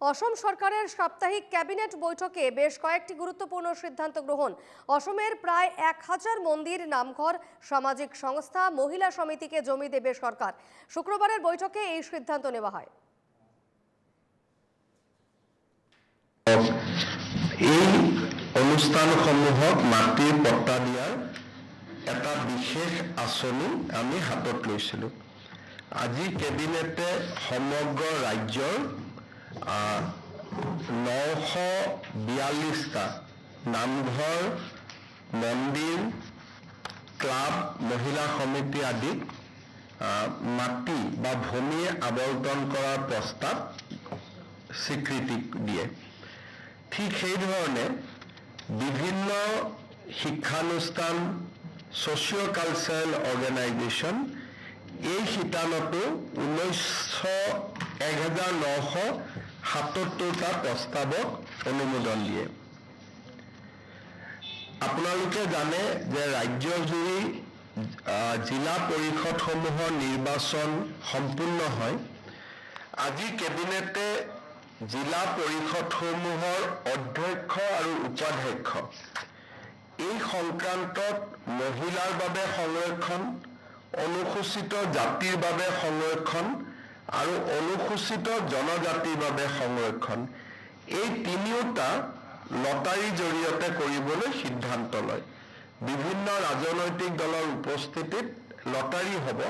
অসম সরকারের সাপ্তাহিক ক্যাবিনেট বৈঠকে বেশ কয়েকটি গুরুত্বপূর্ণ সিদ্ধান্ত গ্রহণ। অসমের প্রায় এক হাজার মন্দির, নামঘর, সামাজিক সংস্থা, মহিলা সমিতিকে জমি দেবে সরকার। শুক্রবারের বৈঠকে এই সিদ্ধান্ত নেওয়া হয়। এই অনুষ্ঠানসমূহক পট্টা দিয়াৰ এটা বিশেষ আঁচনি আমি হাতত লৈছিলোঁ। আজি কেবিনেটে সমগ্ৰ ৰাজ্যৰ নশ বিয়াল্লিছটা নামঘৰ মন্দিৰ ক্লাব, মহিলা সমিতি আদিক মাটি বা ভূমি আৱৰ্তন কৰাৰ প্ৰস্তাৱ স্বীকৃতি দিয়ে। ঠিক সেইধৰণে বিভিন্ন শিক্ষানুষ্ঠান ছ'চিঅ' কালচাৰেল অৰ্গেনাইজেশ্যন এই শিতানতো ঊনৈছশ এক হাজাৰ নশ সাতসত্তৰটা প্ৰস্তাৱক অনুমোদন দিয়ে। আপোনালোকে জানে যে ৰাজ্যজুৰি আহ, জিলা পৰিষদসমূহৰ নিৰ্বাচন সম্পূৰ্ণ হয়। আজি কেবিনেটে জিলা পৰিষদসমূহৰ অধ্যক্ষ আৰু উপাধ্যক্ষ। এই সংক্ৰান্তত মহিলাৰ বাবে সংৰক্ষণ অনুসূচিত জাতিৰ বাবে সংৰক্ষণ আৰু অনুসূচিত জনজাতিৰ বাবে সংৰক্ষণ। এই তিনিওটা লটাৰীৰ জৰিয়তে কৰিবলৈ সিদ্ধান্ত লয়। বিভিন্ন ৰাজনৈতিক দলৰ উপস্থিতিত লটাৰী হ'ব।